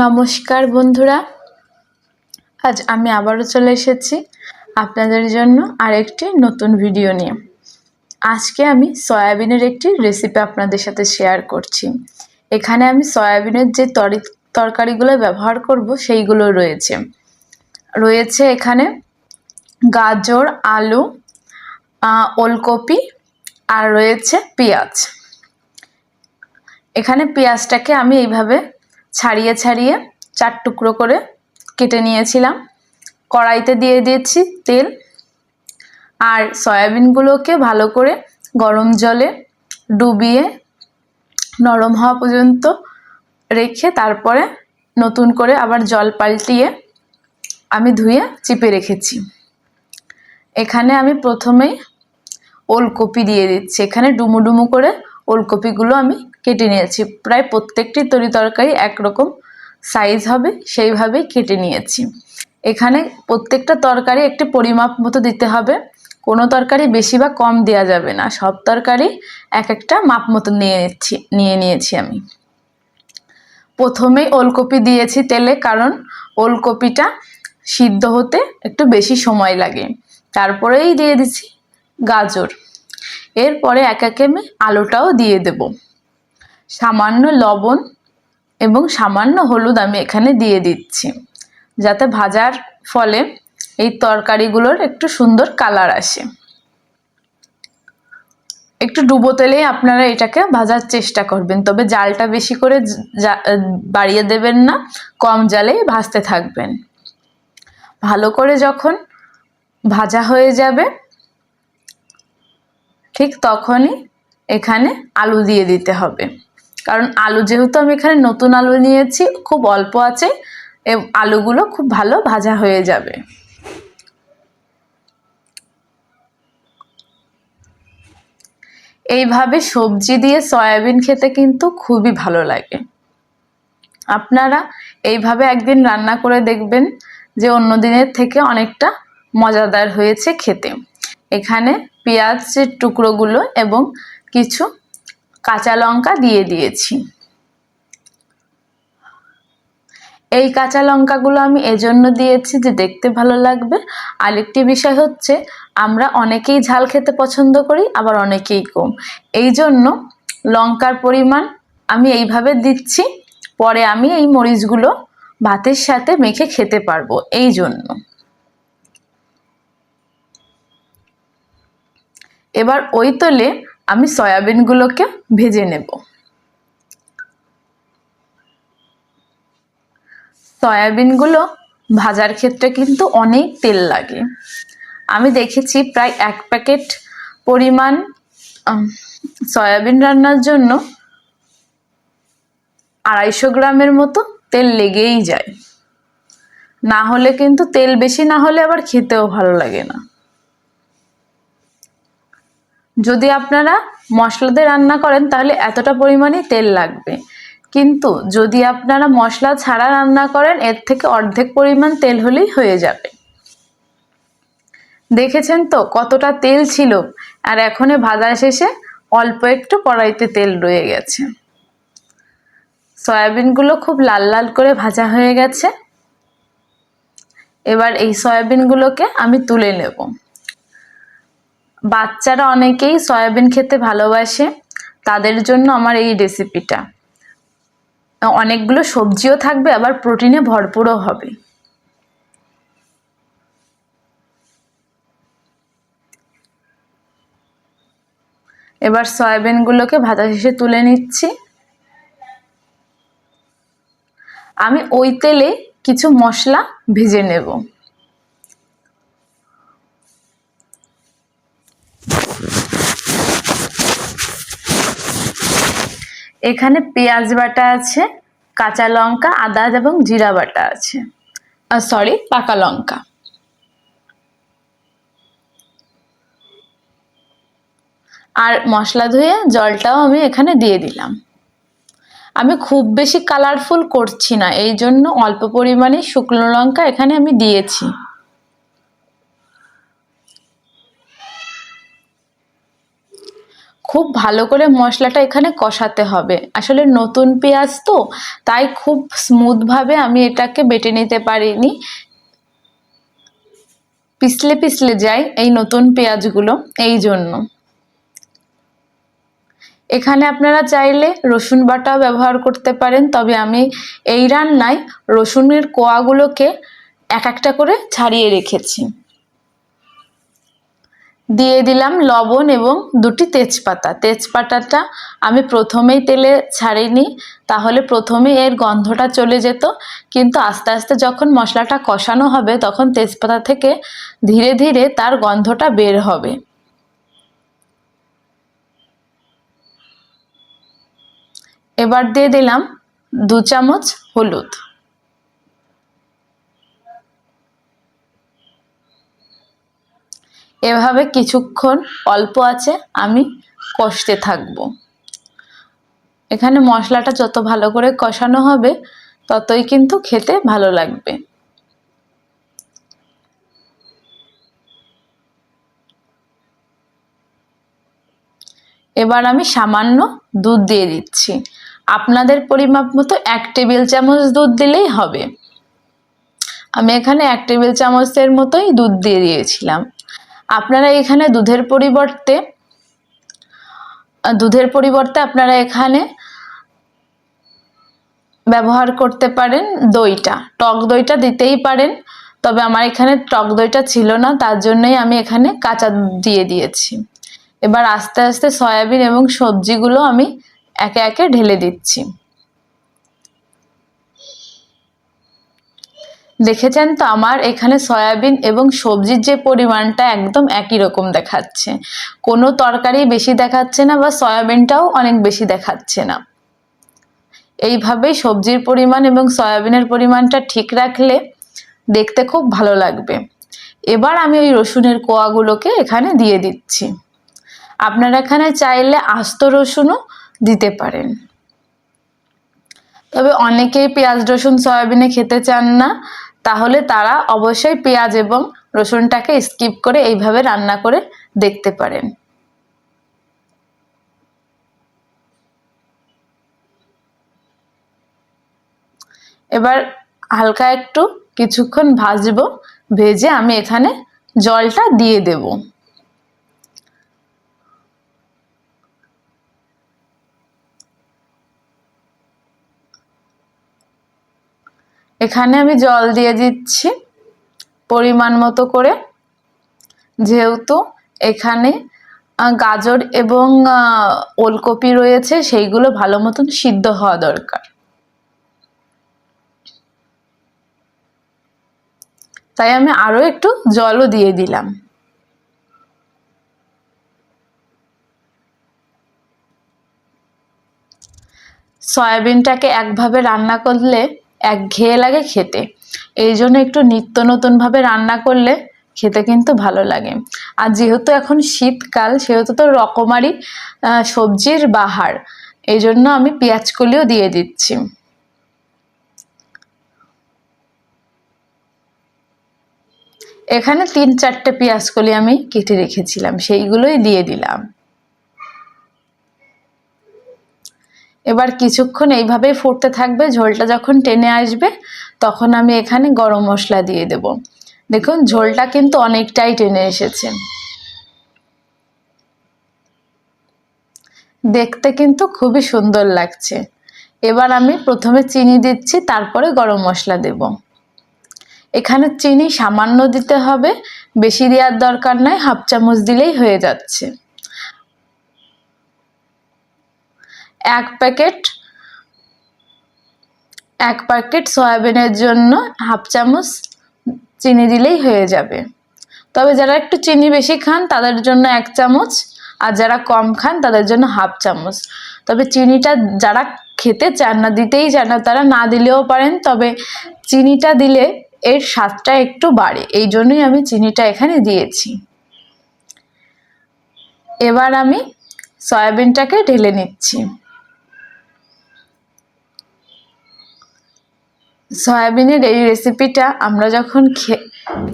নমস্কার বন্ধুরা। আজ আমি আবারও চলে এসেছি আপনাদের জন্য আরেকটি নতুন ভিডিও নিয়ে। আজকে আমি সয়াবিনের একটি রেসিপি আপনাদের সাথে শেয়ার করছি। এখানে আমি সয়াবিনের যে তরি, তরকারিগুলো ব্যবহার করব সেইগুলো রয়েছে। রয়েছে এখানে গাজর, আলু ওলকপি আর রয়েছে পেঁয়াজ। এখানে পেঁয়াজটাকে আমি এইভাবে ছাড়িয়ে ছাড়িয়ে চার টুকরো করে কেটে নিয়েছিলাম। কড়াইতে দিয়ে দিয়েছি তেল আর সয়াবিনগুলোকে ভালো করে গরম জলে ডুবিয়ে নরম হওয়া পর্যন্ত রেখে তারপরে নতুন করে আবার জল পাল্টিয়ে আমি ধুয়ে চিপে রেখেছি। এখানে আমি প্রথমেই ওলকপি দিয়ে দিচ্ছি। এখানে ডুমু ডুমু করে ওলকপিগুলো আমি কেটে নিয়েছি। প্রায় প্রত্যেকটি তরি তরকারি একরকম সাইজ হবে, সেইভাবেই কেটে নিয়েছি। এখানে প্রত্যেকটা তরকারি একটি পরিমাপ মতো দিতে হবে। কোনো তরকারি বেশি বা কম দেওয়া যাবে না। সব তরকারি এক একটা মাপ মতো নিয়ে নিচ্ছি নিয়ে নিয়েছি আমি। প্রথমেই ওলকপি দিয়েছি তেলে, কারণ ওলকপিটা সিদ্ধ হতে একটু বেশি সময় লাগে। তারপরেই দিয়ে দিচ্ছি গাজর। এরপরে এক একে আমি আলুটাও দিয়ে দেব। সামান্য লবণ এবং সামান্য হলুদ আমি এখানে দিয়ে দিচ্ছি, যাতে ভাজার ফলে এই তরকারিগুলোর একটু সুন্দর কালার আসে। একটু ডুবো তেলেই আপনারা এটাকে ভাজার চেষ্টা করবেন, তবে জালটা বেশি করে বাড়িয়ে দেবেন না, কম জালেই ভাজতে থাকবেন। ভালো করে যখন ভাজা হয়ে যাবে, ঠিক তখনই এখানে আলু দিয়ে দিতে হবে। কারণ আলু যেহেতু আমি এখানে নতুন আলু নিয়েছি, খুব অল্প আছে আলুগুলো খুব ভালো ভাজা হয়ে যাবে। এইভাবে সবজি দিয়ে সয়াবিন খেতে কিন্তু খুবই ভালো লাগে। আপনারা এইভাবে একদিন রান্না করে দেখবেন যে অন্য দিনের থেকে অনেকটা মজাদার হয়েছে খেতে। এখানে পেঁয়াজের টুকরোগুলো এবং কিছু কাঁচা লঙ্কা দিয়ে দিয়েছি। এই কাঁচা লঙ্কাগুলো আমি এজন্য দিয়েছি যে দেখতে ভালো লাগবে। আরেকটি বিষয় হচ্ছে, আমরা অনেকেই ঝাল খেতে পছন্দ করি, আবার অনেকেই কম। এই জন্য লঙ্কার পরিমাণ আমি এইভাবে দিচ্ছি, পরে আমি এই মরিচগুলো ভাতের সাথে মেখে খেতে পারব, এই জন্য। এবার ওই তলে আমি সয়াবিনগুলোকে ভেজে নেব। সয়াবিনগুলো ভাজার ক্ষেত্রে কিন্তু অনেক তেল লাগে। আমি দেখেছি প্রায় এক প্যাকেট পরিমাণ সয়াবিন রান্নার জন্য আড়াইশো গ্রামের মতো তেল লেগেই যায়। না হলে কিন্তু তেল বেশি, না হলে আবার খেতেও ভালো লাগে না। যদি আপনারা মশলা দিয়ে রান্না করেন, তাহলে এতটা পরিমাণেই তেল লাগবে। কিন্তু যদি আপনারা মশলা ছাড়া রান্না করেন, এর থেকে অর্ধেক পরিমাণ তেল হলেই হয়ে যাবে। দেখেছেন তো কতটা তেল ছিল? আর এখনে ভাজা শেষে অল্প একটু কড়াইতে তেল রয়ে গেছে। সয়াবিনগুলো খুব লাল লাল করে ভাজা হয়ে গেছে। এবার এই সয়াবিনগুলোকে আমি তুলে নেব। বাচ্চারা অনেকেই সয়াবিন খেতে ভালোবাসে, তাদের জন্য আমার এই রেসিপিটা অনেকগুলো সবজিও থাকবে, আবার প্রোটিনে ভরপুরও হবে। এবার সয়াবিনগুলোকে ভাজা শেষে তুলে নিচ্ছি। আমি ওই তেলে কিছু মশলা ভেজে নেব। এখানে পেঁয়াজ বাটা আছে, কাঁচা লঙ্কা, আদা এবং জিরা বাটা আছে। সরি পাকা লঙ্কা। আর মশলা ধুয়ে জলটাও আমি এখানে দিয়ে দিলাম। আমি খুব বেশি কালারফুল করছি না এই জন্য অল্প পরিমাণে শুকনো লঙ্কা এখানে আমি দিয়েছি। খুব ভালো করে মশলাটা এখানে কষাতে হবে। আসলে নতুন পেঁয়াজ তো, তাই খুব স্মুথভাবে আমি এটাকে বেটে নিতে পারিনি। পিছলে পিছলে যায় এই নতুন পেঁয়াজগুলো, এই জন্য। এখানে আপনারা চাইলে রসুন বাটাও ব্যবহার করতে পারেন, তবে আমি এই রান্নায় রসুনের কোয়াগুলোকে এক একটা করে ছাড়িয়ে রেখেছি। দিয়ে দিলাম লবণ এবং দুটি তেজপাতা। তেজপাতাটা আমি প্রথমেই তেলে ছাড়িনি, তাহলে প্রথমে এর গন্ধটা চলে যেত। কিন্তু আস্তে আস্তে যখন মশলাটা কষানো হবে, তখন তেজপাতা থেকে ধীরে ধীরে তার গন্ধটা বের হবে। এবার দিয়ে দিলাম দু চামচ হলুদ। এভাবে কিছুক্ষণ অল্প আছে, আমি কষতে থাকব। এখানে মশলাটা যত ভালো করে কষানো হবে, ততই কিন্তু খেতে ভালো লাগবে। এবার আমি সামান্য দুধ দিয়ে দিচ্ছি। আপনাদের পরিমাপ মতো এক টেবিল চামচ দুধ দিলেই হবে। আমি এখানে এক টেবিল চামচের মতোই দুধ দিয়ে দিয়েছিলাম। আপনারা এখানে দুধের পরিবর্তে দুধের পরিবর্তে আপনারা এখানে ব্যবহার করতে পারেন দইটা। টক দইটা দিতেই পারেন, তবে আমার এখানে টক দইটা ছিল না, তার জন্যই আমি এখানে কাঁচা দিয়ে দিয়েছি। এবার আস্তে আস্তে সয়াবিন এবং সবজিগুলো আমি একে একে ঢেলে দিচ্ছি। দেখেছেন তো? আমার এখানে সয়াবিন এবং সবজির যে পরিমাণটা একদম একই রকম দেখাচ্ছে। কোনো তরকারি বেশি দেখাচ্ছে না বা সয়াবিনটাও অনেক বেশি দেখাচ্ছে না। এইভাবেই সবজির পরিমাণ এবং সয়াবিনের পরিমাণটা ঠিক রাখলে দেখতে খুব ভালো লাগবে। এবার আমি ওই রসুনের কোয়াগুলোকে এখানে দিয়ে দিচ্ছি। আপনারা এখানে চাইলে আস্ত রসুনও দিতে পারেন। তবে অনেকেই পেঁয়াজ, রসুন, সয়াবিনে খেতে চান না। তাহলে তারা অবশ্যই পেঁয়াজ এবং রসুনটাকে স্কিপ করে এইভাবে রান্না করে দেখতে পারেন। এবার হালকা একটু কিছুক্ষণ ভাজবো, ভেজে আমি এখানে জলটা দিয়ে দেব। এখানে আমি জল দিয়ে দিচ্ছি পরিমাণ মতো করে, যেহেতু এখানে গাজর এবং ওলকপি রয়েছে, সেইগুলো ভালো মতন সিদ্ধ হওয়া দরকার। তাই আমি আরও একটু জলও দিয়ে দিলাম। সয়াবিনটাকে একভাবে রান্না করলে এক ঘেয়ে লাগে খেতে। এই জন্য একটু নিত্য নতুনভাবে রান্না করলে খেতে কিন্তু ভালো লাগে। আর যেহেতু এখন শীতকাল, সেহেতু তো রকমারি সবজির বাহার। এই জন্য আমি পেঁয়াজ কলিও দিয়ে দিচ্ছি। এখানে তিন চারটে পেঁয়াজ কলি আমি কেটে রেখেছিলাম, সেইগুলোই দিয়ে দিলাম। এবার কিছুক্ষণ এইভাবেই ফুটতে থাকবে, ঝোলটা যখন টেনে আসবে তখন আমি এখানে গরম মশলা দিয়ে দেব। দেখুন, ঝোলটা কিন্তু অনেকটাই টেনে এসেছে। দেখতে কিন্তু খুবই সুন্দর লাগছে। এবার আমি প্রথমে চিনি দিচ্ছি, তারপরে গরম মশলা দেব। এখানে চিনি সামান্য দিতে হবে, বেশি দেওয়ার দরকার নাই, হাফ চামচ দিলেই হয়ে যাচ্ছে। এক প্যাকেট এক প্যাকেট সয়াবিনের জন্য হাফ চামচ চিনি দিলেই হয়ে যাবে। তবে যারা একটু চিনি বেশি খান, তাদের জন্য এক চামচ, আর যারা কম খান, তাদের জন্য হাফ চামচ। তবে চিনিটা যারা খেতে চান না, দিতেই চান না, তারা না দিলেও পারেন, তবে চিনিটা দিলে এর স্বাদটা একটু বাড়ে। এই জন্যই আমি চিনিটা এখানে দিয়েছি। এবার আমি সয়াবিনটাকে ঢেলে নিচ্ছি। সয়াবিনের এই রেসিপিটা আমরা যখন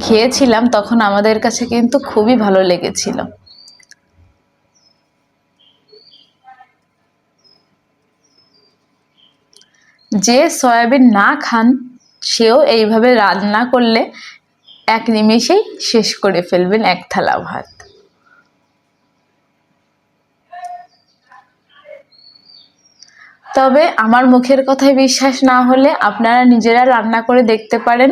খেয়েছিলাম, তখন আমাদের কাছে কিন্তু খুবই ভালো লেগেছিল। যে সয়াবিন না খান, সেও এইভাবে রান্না করলে এক নিমেষেই শেষ করে ফেলবেন এক থালা ভাত। তবে আমার মুখের কথায় বিশ্বাস না হলে আপনারা নিজেরা রান্না করে দেখতে পারেন।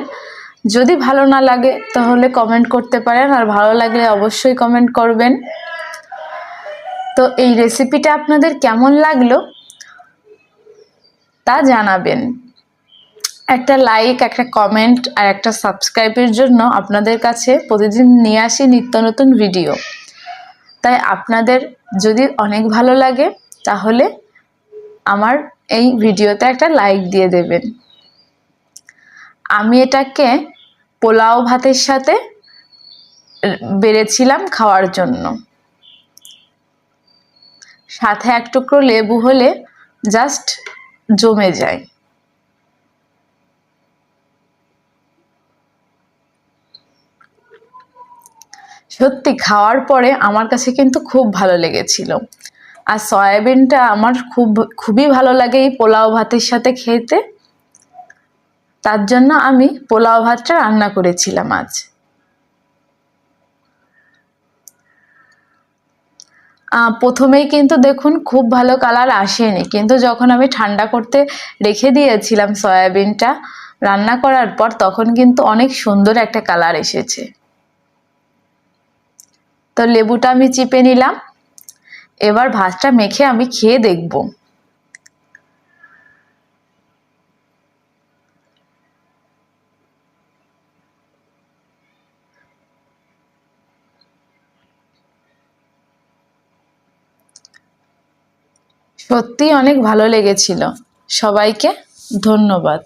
যদি ভালো না লাগে, তাহলে কমেন্ট করতে পারেন আর ভালো লাগলে অবশ্যই কমেন্ট করবেন। তো এই রেসিপিটা আপনাদের কেমন লাগল? তা জানাবেন। একটা লাইক একটা কমেন্ট আর একটা সাবস্ক্রাইবের জন্য আপনাদের কাছে প্রতিদিন নিয়ে আসি নিত্য নতুন ভিডিও তাই আপনাদের যদি অনেক ভালো লাগে, তাহলে আমার এই ভিডিওতে একটা লাইক দিয়ে দেবেন। আমি এটাকে পোলাও ভাতের সাথে বেড়েছিলাম খাওয়ার জন্য। সাথে এক টুকরো লেবু হলে জাস্ট জমে যায়। সত্যি, খাওয়ার পরে আমার কাছে কিন্তু খুব ভালো লেগেছিল। আর সয়াবিনটা আমার খুব, খুবই ভালো লাগে এই পোলাও ভাতের সাথে খেতে। তার জন্য আমি পোলাও ভাতটা রান্না করেছিলাম আজ। প্রথমেই কিন্তু দেখুন খুব ভালো কালার আসেনি, কিন্তু যখন আমি ঠান্ডা করতে রেখে দিয়েছিলাম সয়াবিনটা রান্না করার পর তখন কিন্তু অনেক সুন্দর একটা কালার এসেছে। তো লেবুটা আমি চিপে নিলাম। এবার ভাতটা মেখে আমি খেয়ে দেখব। সত্যি অনেক ভালো লেগেছিল। সবাইকে ধন্যবাদ।